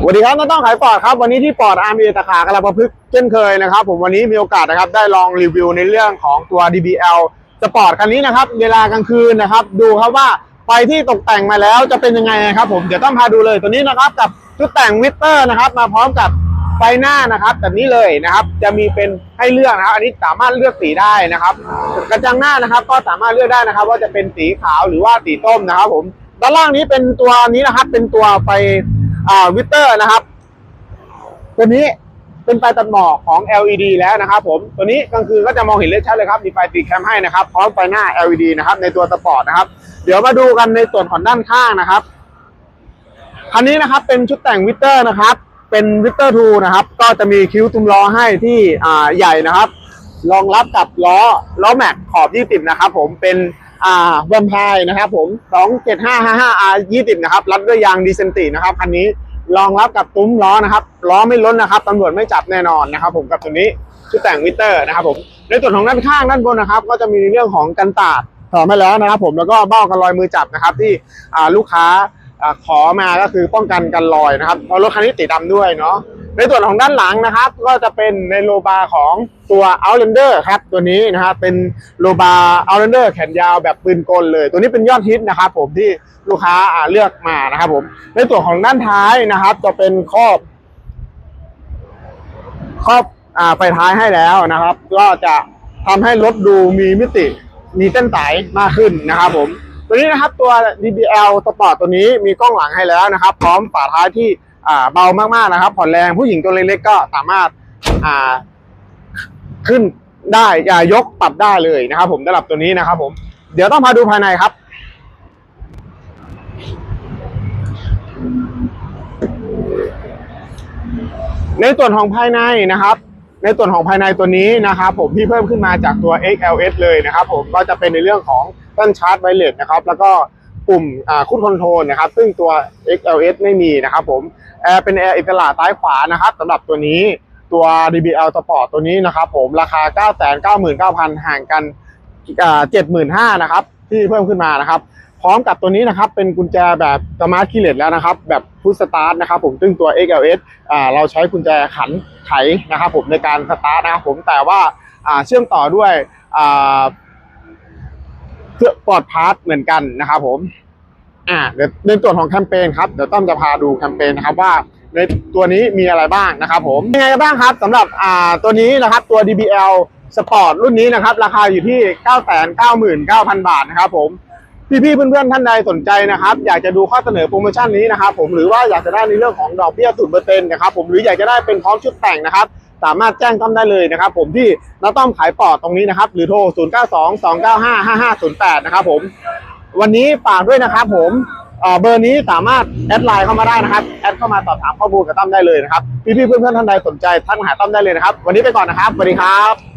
สวัสดีครับน้องต้องขายปอดครับวันนี้ที่ปอดอาร์มีตะขากระประพฤกเช่นเคยนะครับ ผมวันนี้มีโอกาสนะครับได้ลองรีวิวในเรื่องของตัว DBL สปอร์ตคันนี้นะครับเวลากลางคืนนะครับ ดูครับว่าไฟที่ตกแต่งมาแล้วจะเป็นยังไงนะครับ ผมเดี๋ยวต้องพาดูเลยตัวนี้นะครับกับชุดแต่งวิสเตอร์นะครับ มาพร้อมกับไฟหน้านะครับแบบนี้เลยนะครับ จะมีเป็นให้เลือกนะครับ อันนี้สามารถเลือกสีได้นะครับ กระจังหน้านะครับ ก็สามารถเลือกได้นะครับ ว่าจะเป็นสีขาวหรือว่าสีส้มนะครับ ผม ด้านล่างนี้เป็นตัวนี้นะครับ เป็นตัวไฟอ่าวิเตอร์นะครับ ตัวนี้เป็นไฟตัดหมอกของ LED แล้วนะครับ ผม ตัวนี้กลางคืนก็จะมองเห็นเลขชัดเลยครับ มีไฟตีแคมให้นะครับ พร้อมไฟหน้า LED นะครับ ในตัวสปอร์ตนะครับ เดี๋ยวมาดูกันในส่วนของด้านข้างนะครับ คันนี้นะครับเป็นชุดแต่งวิเตอร์นะครับ เป็นวิเตอร์ทูนะครับ ก็จะมีคิ้วตุ้มล้อให้ที่อ่าใหญ่นะครับ รองรับกับล้อล้อแม็กขอบ 20 นะครับ ผม เป็น อ่าแวมไพร์นะครับผม 27555 R 20นะครับ รัดด้วยยางดีเซนตินะครับ คันนี้รองรับกับตุ้มล้อนะครับ ล้อไม่ล้นนะครับตำรวจไม่จับแน่นอนนะครับ ผมกับตัวนี้ชุดแต่งวิเตอร์นะครับผม ในส่วนของด้านข้างด้านบนนะครับ ก็จะมีเรื่องของกันตาดถอดมาแล้วนะครับ ผม แล้วก็เบ้ากันรอยมือจับนะครับ ที่ลูกค้าอขอมาก็คือป้องกันกันรอยนะครับ เพราะรถคันนี้ติดดำด้วยเนาะ ในส่วนของด้านหลังนะครับ ก็จะเป็นในโลบาของตัว Outlander ครับ ตัวนี้นะครับเป็นโลบา Outlander แขนยาวแบบปืนกลเลย ตัวนี้เป็นยอดฮิตนะครับ ผมที่ลูกค้าเลือกมานะครับ ผม ในส่วนของด้านท้ายนะครับ จะเป็นครอบ ครอบอ่าไฟท้ายให้แล้วนะครับ ก็จะทำให้รถดูมีมิติมีเส้นสายมากขึ้นนะครับ ผม ตัวนี้นะครับตัว DBL Sport ตัวนี้มีกล้องหลังให้แล้วนะครับ พร้อมฝาท้ายที่ อ่าเบามากๆนะครับ ผ่อนแรงผู้หญิงตัวเล็กๆก็สามารถอ่าขึ้นได้อย่ายกปรับได้เลยนะครับ ผมสำหรับตัวนี้นะครับ ผมเดี๋ยวต้องพาดูภายในครับในส่วนของภายในนะครับ ในส่วนของภายในตัวนี้นะครับ ผมที่เพิ่มขึ้นมาจากตัว XLS เลยนะครับ ผมก็จะเป็นในเรื่องของต้นชาร์จไวเลสนะครับ แล้วก็ ปุ่มคุดคอนโทรลนะครับ ซึ่งตัว XLS ไม่มีนะครับผมแอร์เป็นแอร์อิสระซ้ายขวานะครับสำหรับตัวนี้ตัว DBL Sport ตัวนี้นะครับผมราคา 999,000 ห่างกัน75,000นะครับที่เพิ่มขึ้นมานะครับ พร้อมกับตัวนี้นะครับเป็นกุญแจแบบสมาร์ทคีเลสแล้วนะครับ แบบพุชสตาร์ทนะครับผมซึ่งตัว XLS อ่าเราใช้กุญแจขันไขนะครับผมในการสตาร์ทนะครับผมแต่ว่าอ่าเชื่อมต่อด้วยอ่า เครื่องปลอดพาร์ทเหมือนกันนะครับผม อ่าเดี๋ยวในส่วนของแคมเปญครับเดี๋ยวต้อมจะพาดูแคมเปญนะครับว่าในตัวนี้มีอะไรบ้างนะครับผมยังไงบ้างครับสำหรับอ่าตัวนี้นะครับตัว DBL Sport รุ่นนี้นะครับ ราคาอยู่ที่ 999,000 บาทนะครับผมพี่ๆเพื่อนๆท่านใดสนใจนะครับ อยากจะดูข้อเสนอโปรโมชั่นนี้นะครับผมหรือว่าอยากจะได้ในเรื่องของดอกเบี้ยศูนเปอร์เซ็นต์นะครับผมหรืออยากจะได้เป็นพร้อมชุดแต่งนะครับ สามารถแจ้งต้อมได้เลยนะครับ ผมที่น้าต้อมขายปอดตรงนี้นะครับ หรือโทร 0 9 2 2 9 5 5 5 0 8 นะครับผมวันนี้ฝากด้วยนะครับผมเบอร์นี้สามารถแอดไลน์เข้ามาได้นะครับ แอดเข้ามาสอบถามข้อมูลกับต้อมได้เลยนะครับ พี่ๆเพื่อนๆท่านใดสนใจทักมาหาต้อมได้เลยนะครับ วันนี้ไปก่อนนะครับสวัสดีครับ